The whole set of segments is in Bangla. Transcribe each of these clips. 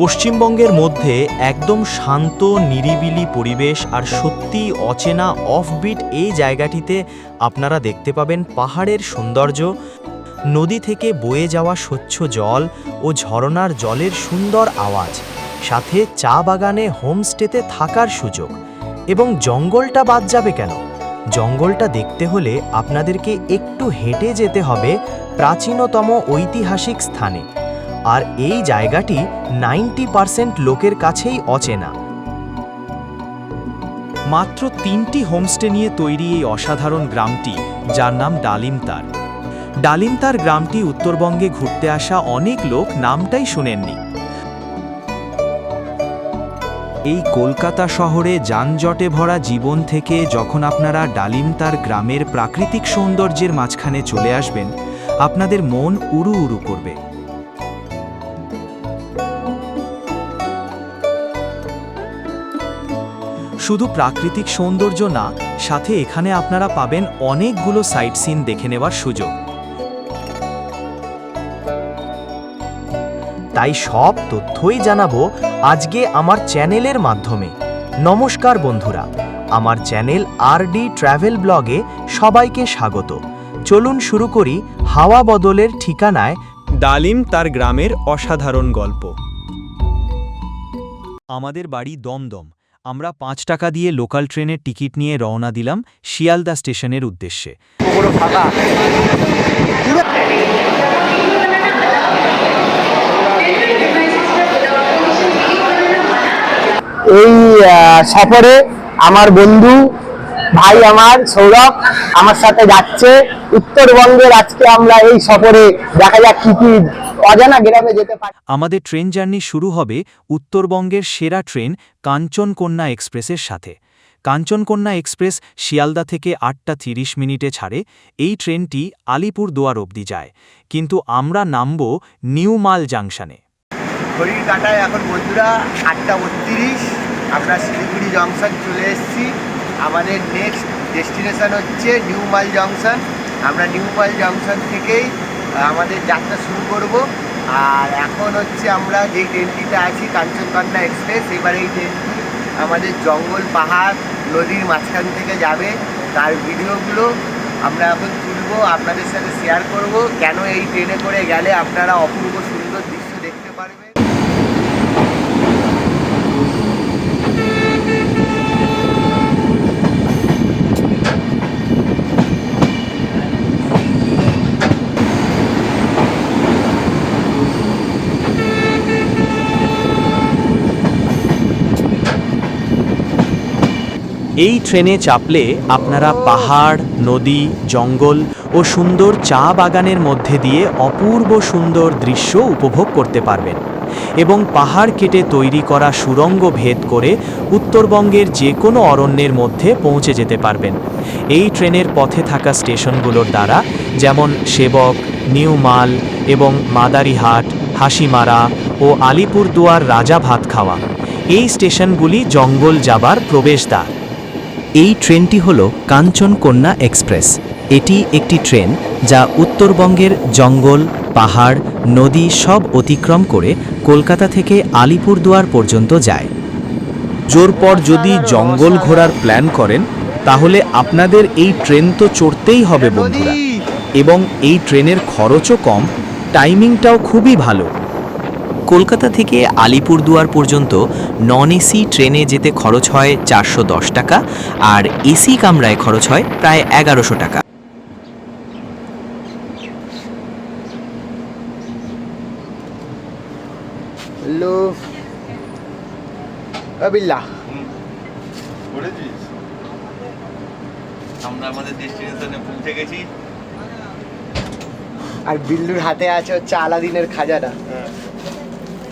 পশ্চিমবঙ্গের মধ্যে একদম শান্ত, নিরিবিলি পরিবেশ আর সত্যিই অচেনা অফবিট এই জায়গাটিতে আপনারা দেখতে পাবেন পাহাড়ের সৌন্দর্য, নদী থেকে বয়ে যাওয়া স্বচ্ছ জল ও ঝরনার জলের সুন্দর আওয়াজ, সাথে চা বাগানে হোমস্টেতে থাকার সুযোগ। এবং জঙ্গলটা বাদ যাবে কেন? জঙ্গলটা দেখতে হলে আপনাদেরকে একটু হেঁটে যেতে হবে প্রাচীনতম ঐতিহাসিক স্থানে। আর এই জায়গাটি নাইনটি পার্সেন্ট লোকের কাছেই অচেনা। মাত্র তিনটি হোমস্টে নিয়ে তৈরি এই অসাধারণ গ্রামটি, যার নাম ডালিমতার। ডালিমতার গ্রামটি উত্তরবঙ্গে ঘুরতে আসা অনেক লোক নামটাই শুনেননি। এই কলকাতা শহরে যানজটে ভরা জীবন থেকে যখন আপনারা ডালিমতার গ্রামের প্রাকৃতিক সৌন্দর্যের মাঝখানে চলে আসবেন, আপনাদের মন উড়ু উড়ু করবে। শুধু প্রাকৃতিক সৌন্দর্য না, সাথে এখানে আপনারা পাবেন অনেকগুলো সাইট সিন দেখে নেওয়ার সুযোগ। তাই সব তথ্যই জানাব আজকে আমার চ্যানেলের মাধ্যমে। নমস্কার বন্ধুরা, আমার চ্যানেল আরডি ট্র্যাভেল ব্লগে সবাইকে স্বাগত। চলুন শুরু করি হাওয়া বদলের ঠিকানায় ডালিম তার গ্রামের অসাধারণ গল্প। আমাদের বাড়ি দমদম। আমরা পাঁচ টাকা দিয়ে লোকাল ট্রেনের টিকিট নিয়ে রওনা দিলাম শিয়ালদা স্টেশনের উদ্দেশ্যে। এই সফরে আমার বন্ধু ভাই আমার সৌরভ আমার সাথে যাচ্ছে। উত্তরবঙ্গের আজকে আমরা এই সফরে দেখা যাক কি কি অজানা গ্রামে যেতে পারি। আমাদের ট্রেন জার্নি শুরু হবে উত্তরবঙ্গের সেরা ট্রেন কাঞ্চনকন্যা এক্সপ্রেসের সাথে। কাঞ্চনকন্যা এক্সপ্রেস শিয়ালদা থেকে আটটা তিরিশ মিনিটে ছাড়ে। এই ট্রেনটি আলিপুর দুয়ার অবধি যায়। কিন্তু আমরা নামব নিউ মাল জাংশনে। ঘড়ির কাটায় এখন বন্ধুরা আটটা বত্রিশ। আমরা শিলিগুড়ি জংশন চলে এসেছি। আমাদের নেক্সট ডেস্টিনেশন হচ্ছে নিউ মাল জংশন আমরা নিউ মাল জংশন থেকেই আমাদের যাত্রা শুরু করব। আর এখন হচ্ছে আমরা যেই ট্রেনটিতে আছি, কাঞ্চনকন্যা এক্সপ্রেস, এবার এই ট্রেনটি আমাদের জঙ্গল পাহাড় নদীর মাঝখান থেকে যাবে। তার ভিডিওগুলো আমরা এখন তুলব, আপনাদের সাথে শেয়ার করব। কেন এই ট্রেনে করে গেলে আপনারা অপূর্ব সুন্দর দৃশ্য দেখতে পারবেন এই ট্রেনে চাপলে আপনারা পাহাড়, নদী, জঙ্গল ও সুন্দর চা বাগানের মধ্যে দিয়ে অপূর্ব সুন্দর দৃশ্য উপভোগ করতে পারবেন এবং পাহাড় কেটে তৈরি করা সুরঙ্গ ভেদ করে উত্তরবঙ্গের যে কোনো অরণ্যের মধ্যে পৌঁছে যেতে পারবেন। এই ট্রেনের পথে থাকা স্টেশনগুলোর দ্বারা যেমন সেবক নিউ মাল এবং মাদারিহাট, হাসিমারা ও আলিপুরদুয়ার রাজা ভাত খাওয়া। এই স্টেশনগুলি জঙ্গল যাবার প্রবেশদ্বার। এই ট্রেনটি হল কাঞ্চনকন্যা এক্সপ্রেস। এটি একটি ট্রেন যা উত্তরবঙ্গের জঙ্গল, পাহাড়, নদী সব অতিক্রম করে কলকাতা থেকে আলিপুরদুয়ার পর্যন্ত যায়। জোর পর যদি জঙ্গল ঘোরার প্ল্যান করেন, তাহলে আপনাদের এই ট্রেন তো চড়তেই হবে, বন্ধুরা। এবং এই ট্রেনের খরচও কম, টাইমিংটাও খুবই ভালো। কলকাতা থেকে আলিপুরদুয়ার পর্যন্ত নন এসি ট্রেনে যেতে খরচ হয় চারশো দশ টাকা আর এসি কামরায় খরচ হয় প্রায় এগারোশো টাকা। হ্যালো। বিল্লা। করেছিস আমরা আমাদের ডেস্টিনেশনে পৌঁছে গেছি। আর বিল্লুর হাতে আছে হচ্ছে আলাদিনের খাজাটা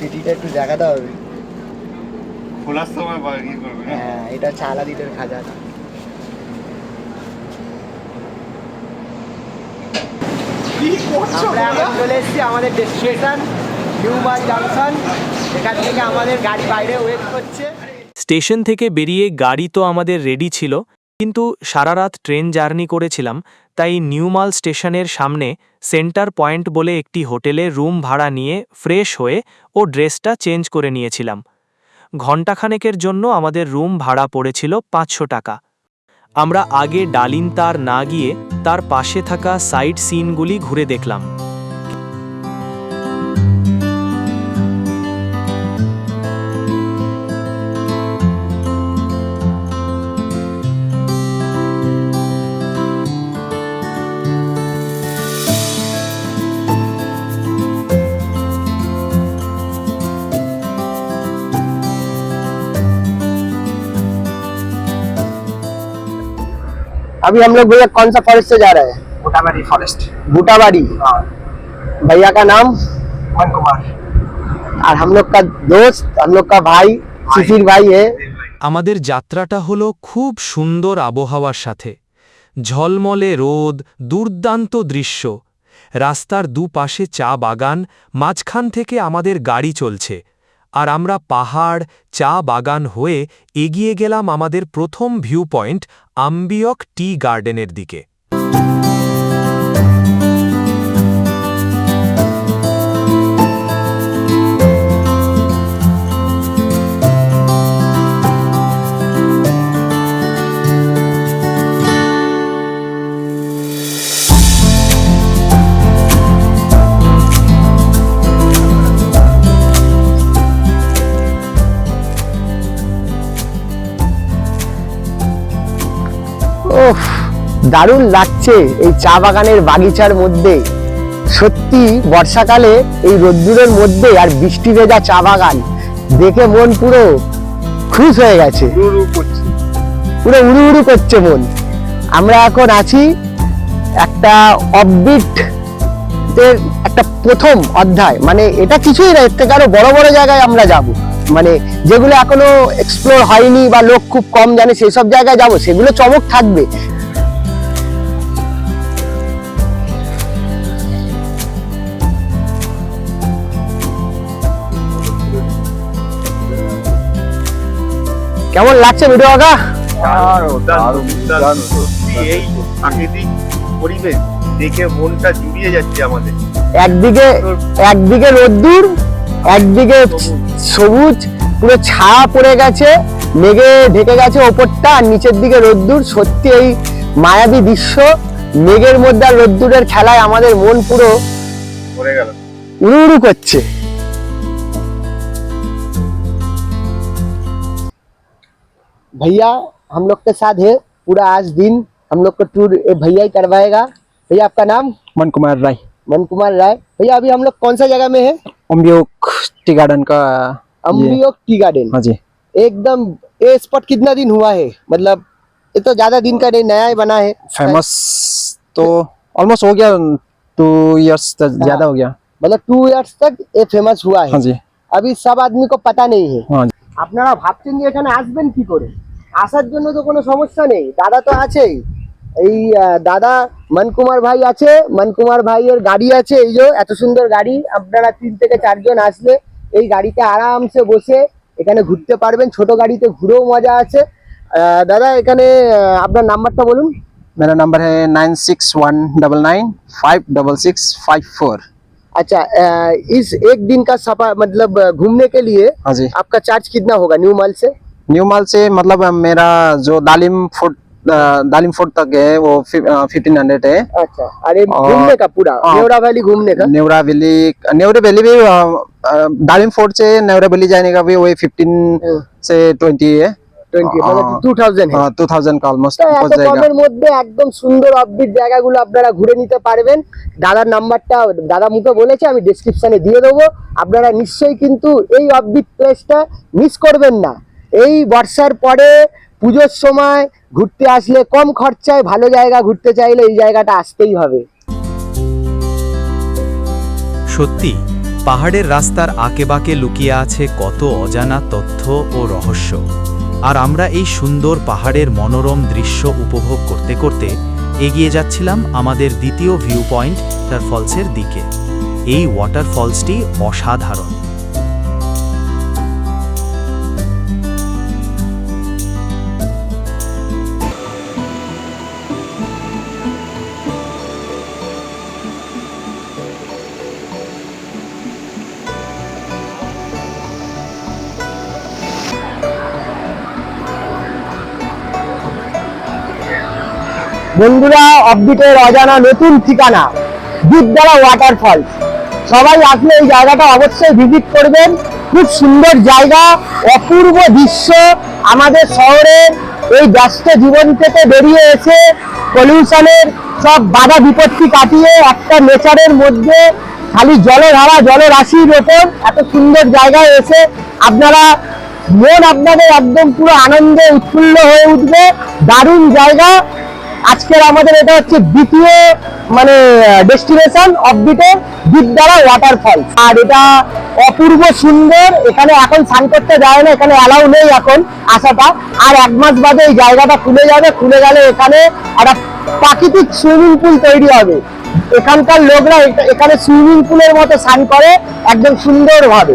পেটিটা একটু দেখাতে হবে। খোলার সময় বা কি করবে হ্যাঁ এটা হচ্ছে খাজাটা আমরা এখন চলে এসেছি আমাদের ডেস্টিনেশন নিউ মাল জাংশন এখান থেকে আমাদের গাড়ি বাইরে ওয়েট করছে। স্টেশন থেকে বেরিয়ে গাড়ি তো আমাদের রেডি ছিল। কিন্তু সারা রাত ট্রেন জার্নি করেছিলাম, তাই নিউমাল স্টেশনের সামনে সেন্টার পয়েন্ট বলে একটি হোটেলে রুম ভাড়া নিয়ে ফ্রেশ হয়ে ও ড্রেসটা চেঞ্জ করে নিয়েছিলাম। ঘণ্টাখানেকের জন্য আমাদের রুম ভাড়া পড়েছিল পাঁচশো টাকা। আমরা আগে ডালিন তার না গিয়ে তার পাশে থাকা সাইট সিনগুলি ঘুরে দেখলাম। अभी हम लोग भैया कौन सा फॉरेस्ट से जा रहे हैं मोटाबाड़ी फॉरेस्ट बूटाबाड़ी भैया का नाम मन कुमार और हम लोग का दोस्त हम लोग का भाई शिशिर भाई है আমাদের যাত্রাটা হলো খুব সুন্দর আবহাওয়ার সাথে ঝলমলে রোদ দুর্দান্ত দৃশ্য রাস্তার দুপাশে চা বাগান মাঝখান থেকে আমাদের গাড়ি চলছে আর আমরা পাহাড়, চা বাগান হয়ে এগিয়ে গেলাম আমাদের প্রথম ভিউ পয়েন্ট আম্বিয়ক টি গার্ডেনের দিকে। ওফ দারুণ লাগছে এই চা বাগানের বাগিচার মধ্যে। সত্যি বর্ষাকালে এই রোদ্দুরের মধ্যে আর বৃষ্টি ভেজা চা বাগান দেখে মন পুরো খুশ হয়ে গেছে। পুরো উড়ু উড়ু করছে মন। আমরা এখন আছি একটা অববিট এর একটা প্রথম অধ্যায় মানে এটা কিছুই না এর থেকে আরও বড় বড় জায়গায় আমরা যাব। মানে যেগুলো এখনও এক্সপ্লোর হয়নি বা লোক খুব কম জানে সেই সব জায়গায় যাব সেগুলো চমক থাকবে। কেমন লাগছে ভিডিও এই প্রাকৃতিক পরিবেশ দেখে মনটা জুড়িয়ে যাচ্ছে আমাদের। একদিকে একদিকে রোদ্দুর একদিকে সবুজ পুরো ছায়া পড়ে গেছে মেঘে ঢেকে গেছে ওপরটা আর নিচের দিকে রোদ্দুর সত্যি এই মায়াবী দৃশ্য মেঘের মধ্যে আর রোদ্দুরের খেলায় আমাদের মন পুরো পড়ে গেল উড়ু উড়ু করছে भैया हम लोग के साथ है पूरा आज दिन हम लोग को टूर ये भैया ही करवाएगा भैया आपका नाम मन कुमार राय मन कुमार राय भैया अभी हम लोग कौन सा जगह में है अम्बियोक टी गार्डन का ये- अम्बियोक टी गार्डन हाँ जी एकदम ये स्पॉट कितना दिन हुआ है मतलब ये तो ज्यादा दिन का नहीं नया ही बना है फेमस तो ऑलमोस्ट हो गया टू इयर्स ज्यादा हो गया मतलब टू इयर्स तक ये फेमस हुआ है हाँ जी अभी सब आदमी को पता नहीं है हाँ जी আপনারা ভাবছেন যে এখানে আসবেন কি করে আসার জন্য তো কোনো সমস্যা নেই দাদা তো আছেই এই আহ, দাদা মনকুমার ভাই আছে মনকুমার ভাইয়ের গাড়ি আছে এই যে এত সুন্দর গাড়ি আপনারা তিন থেকে চারজন আসলে এই গাড়িতে আরামসে বসে এখানে ঘুরতে পারবেন ছোট গাড়িতে ঘুরেও মজা আছে আহ, দাদা এখানে আহ, আপনার নাম্বারটা বলুন मेरा नंबर है nine six one double nine five double six five four अच्छा अह, इस एक दिन का सफर मतलब अह, घूमने के लिए हाँ जी आपका चार्ज कितना होगा न्यू माल से न्यू माल से मतलब अ, मेरा जो दालिम फूड दालिम फूड तक है वो फिफ्टीन हंड्रेड है अच्छा अरे और- घूमने का पूरा हाँ। नेवरा वैली घूमने का नेवरा वैली नेवरा वैली भी अ, अ, दालिम फोर्ट से नेवरा वैली जाने का भी वही फिफ्टीन से ट्वेंटी है টোয়েন্টি মানে हाँ। টু থাউজেন্ড टू थाउजेंड का ऑलमोस्ट তো पहुंच এত जाएगा কমের মধ্যে একদম সুন্দর অফবিট জায়গাগুলো আপনারা ঘুরে নিতে পারবেন দাদার নাম্বারটা দাদা মুখে বলেছে আমি ডিসক্রিপশনে দিয়ে দেবো আপনারা নিশ্চয়ই কিন্তু এই অফবিট প্লেসটা মিস করবেন না এই বর্ষার পরে পুজোর সময় ঘুরতে আসলে কম খরচায় ভালো জায়গা ঘুরতে চাইলে এই জায়গাটা আসতেই হবে। সত্যি, পাহাড়ের রাস্তার আঁকেবাঁকে লুকিয়ে আছে কত অজানা তথ্য ও রহস্য। আর আমরা এই সুন্দর পাহাড়ের মনোরম দৃশ্য উপভোগ করতে করতে এগিয়ে যাচ্ছিলাম আমাদের দ্বিতীয় ভিউ পয়েন্ট ওয়াটারফলসের দিকে। এই ওয়াটারফলসটি অসাধারণ। বন্ধুরা অববিটের অজানা নতুন ঠিকানা বিদ্যারা ওয়াটারফল সবাই আসলে এই জায়গাটা অবশ্যই ভিজিট করবেন। খুব সুন্দর জায়গা, অপূর্ব দৃশ্য আমাদের শহরের এই ব্যস্ত জীবন থেকে বেরিয়ে এসে পলিউশনের সব বাধা বিপত্তি কাটিয়ে একটা নেচারের মধ্যে খালি জলধারা, জলরাশির ওপর এত সুন্দর জায়গায় এসে আপনারা মন আপনাদের একদম পুরো আনন্দে উৎফুল্ল হয়ে উঠবে। দারুণ জায়গা। আজকের আমাদের এটা হচ্ছে দ্বিতীয় মানে ডেস্টিনেশন অফবিটে বিদ্যারা ওয়াটারফল আর এটা অপূর্ব সুন্দর, এখানে এখন স্নান করতে যায় না, এখানে অ্যালাউ নেই এখন আসাটা। আর এক মাস বাদে এই জায়গাটা খুলে যাবে, খুলে গেলে এখানে একটা প্রাকৃতিক সুইমিং পুল তৈরি হবে। এখানকার লোকরা এখানে সুইমিং পুলের মতো স্নান করে, একদম সুন্দরভাবে।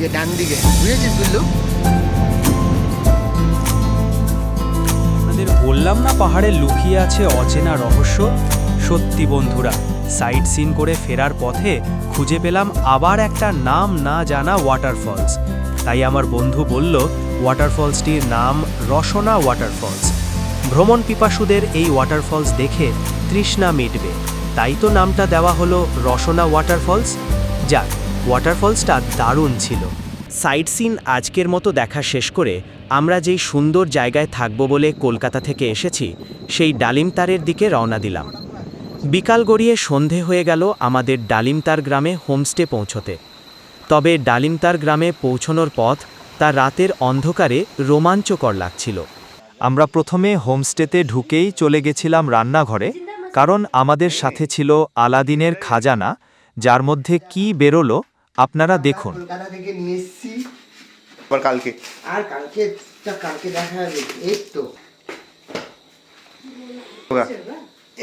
যে ডান দিকে, বুঝেছিস বিল্লু বললাম না পাহাড়ে লুকিয়ে আছে অচেনা রহস্য? সত্যি বন্ধুরা, সাইট সিন করে ফেরার পথে খুঁজে পেলাম আবার একটা নাম না জানা ওয়াটারফলস তাই আমার বন্ধু বলল ওয়াটারফলসটির নাম রসনা ওয়াটারফলস ভ্রমণ পিপাসুদের এই ওয়াটারফলস দেখে তৃষ্ণা মিটবে। তাই তো নামটা দেওয়া হলো রসনা ওয়াটারফলস যাক ওয়াটারফলসটা দারুণ ছিল। সাইট সিন আজকের মতো দেখা শেষ করে আমরা যেই সুন্দর জায়গায় থাকব বলে কলকাতা থেকে এসেছি, সেই ডালিমতারের দিকে রওনা দিলাম। বিকাল গড়িয়ে সন্ধে হয়ে গেল আমাদের ডালিমতার গ্রামে হোমস্টে পৌঁছতে। তবে ডালিমতার গ্রামে পৌঁছনোর পথ তা রাতের অন্ধকারে রোমাঞ্চকর লাগছিল। আমরা প্রথমে হোমস্টেতে ঢুকেই চলে গেছিলাম রান্নাঘরে, কারণ আমাদের সাথে ছিল আলাদিনের খাজানা, যার মধ্যে কি বেরোলো আপনারা দেখুন। কলকাতা থেকে নিয়ে এসেছি। আবার কালকে। আর কালকে কালকে দেখা যাবে এই তো।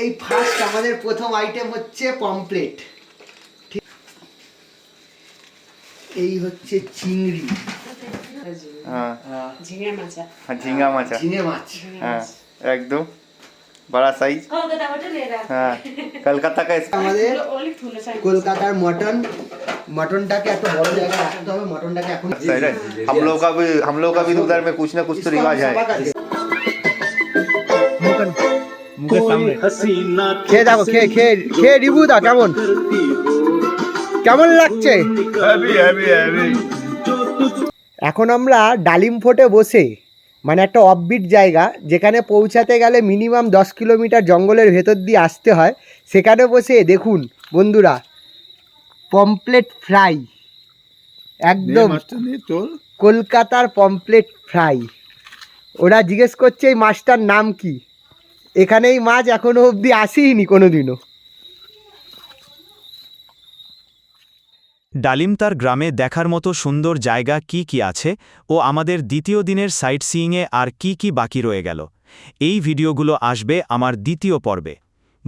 এই ফার্স্ট আমাদের প্রথম আইটেম হচ্ছে পমপ্লেট এই হচ্ছে চিংড়ি। হ্যাঁ। ঝিঙে মাছা। হ্যাঁ, ঝিঙ্গা মাছা। ঝিঙে মাছ। হ্যাঁ একদম। বড়া সাইজ কলকাতা হোটেল এরা। হ্যাঁ কলকাতা কা আমাদের কলকাতার মটন। মটনটাকে এত বড় জায়গায় রাখতে হবে মটনটাকে এখন सही है हम लोग का भी हम लोग का भी तो उधर में कुछ ना कुछ तो रिवाज है খেয়ে দেখো খেয়ে খেয়ে খেয়ে রিভিউ দাও কেমন কেমন লাগছে এখন আমরা ডালিম ফোর্টে বসে মানে একটা অফবিট জায়গা যেখানে পৌঁছাতে গেলে মিনিমাম দশ কিলোমিটার জঙ্গলের ভেতর দিয়ে আসতে হয় সেখানে বসে দেখুন বন্ধুরা পমপ্লেট ফ্রাই। একদম। কলকাতার পমপ্লেট ফ্রাই। ওরা জিজ্ঞেস করছে এই মাছটার নাম কি? এখানে এই মাছ এখনও অবধি আসেইনি কোনোদিনও। ডালিমতার গ্রামে দেখার মতো সুন্দর জায়গা কি কি আছে ও আমাদের দ্বিতীয় দিনের সাইট সিইংয়ে আর কি কি বাকি রয়ে গেল। এই ভিডিওগুলো আসবে আমার দ্বিতীয় পর্বে।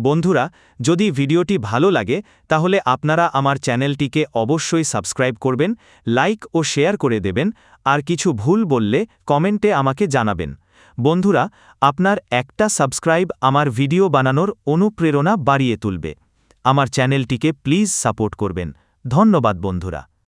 বন্ধুরা, যদি ভিডিওটি ভালো লাগে, তাহলে আপনারা আমার চ্যানেলটিকে অবশ্যই সাবস্ক্রাইব করবেন, লাইক ও শেয়ার করে দেবেন, আর কিছু ভুল বললে কমেন্টে আমাকে জানাবেন। বন্ধুরা, আপনার একটা সাবস্ক্রাইব আমার ভিডিও বানানোর অনুপ্রেরণা বাড়িয়ে তুলবে। আমার চ্যানেলটিকে প্লিজ সাপোর্ট করবেন। ধন্যবাদ বন্ধুরা।